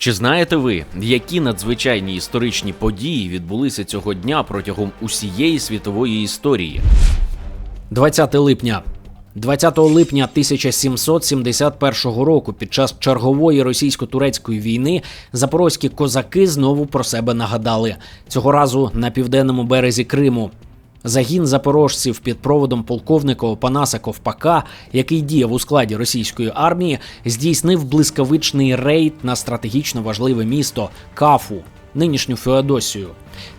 Чи знаєте ви, які надзвичайні історичні події відбулися цього дня протягом усієї світової історії? 20 липня. 20 липня 1771 року під час чергової російсько-турецької війни запорозькі козаки знову про себе нагадали цього разу на південному березі Криму. Загін запорожців під проводом полковника Опанаса Ковпака, який діяв у складі російської армії, здійснив блискавичний рейд на стратегічно важливе місто Кафу, нинішню Феодосію.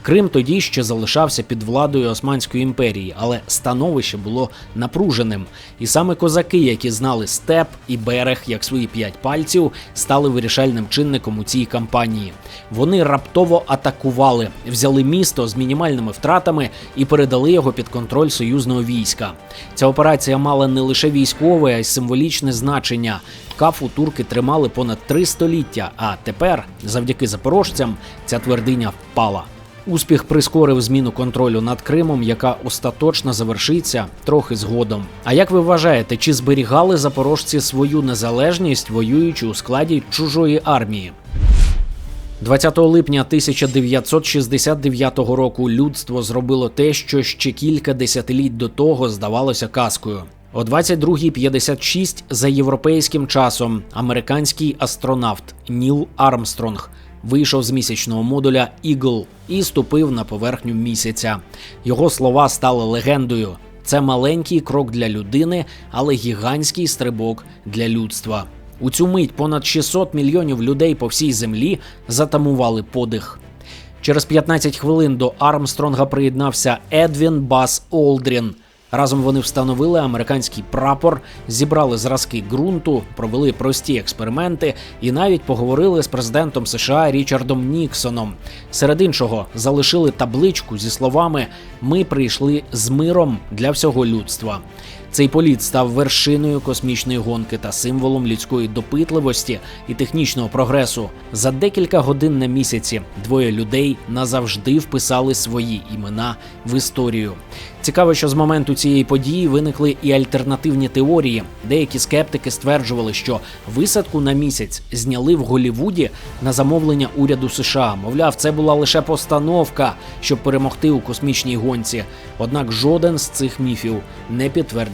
Крим тоді ще залишався під владою Османської імперії, але становище було напруженим. І саме козаки, які знали степ і берег як свої п'ять пальців, стали вирішальним чинником у цій кампанії. Вони раптово атакували, взяли місто з мінімальними втратами і передали його під контроль союзного війська. Ця операція мала не лише військове, а й символічне значення. Кафу турки тримали понад три століття, а тепер, завдяки запорожцям, ця твердиня впала. Успіх прискорив зміну контролю над Кримом, яка остаточно завершиться трохи згодом. А як ви вважаєте, чи зберігали запорожці свою незалежність, воюючи у складі чужої армії? 20 липня 1969 року людство зробило те, що ще кілька десятиліть до того здавалося казкою. О 22.56 за європейським часом американський астронавт Ніл Армстронг вийшов з місячного модуля Eagle і ступив на поверхню місяця. Його слова стали легендою. Це маленький крок для людини, але гігантський стрибок для людства. У цю мить понад 600 мільйонів людей по всій землі затамували подих. Через 15 хвилин до Армстронга приєднався Едвін Бас Олдрін. Разом вони встановили американський прапор, зібрали зразки ґрунту, провели прості експерименти і навіть поговорили з президентом США Річардом Ніксоном. Серед іншого залишили табличку зі словами Ми прийшли з миром для всього людства. Цей політ став вершиною космічної гонки та символом людської допитливості і технічного прогресу. За декілька годин на місяці двоє людей назавжди вписали свої імена в історію. Цікаво, що з моменту цієї події виникли і альтернативні теорії. Деякі скептики стверджували, що висадку на місяць зняли в Голівуді на замовлення уряду США. Мовляв, це була лише постановка, щоб перемогти у космічній гонці. Однак жоден з цих міфів не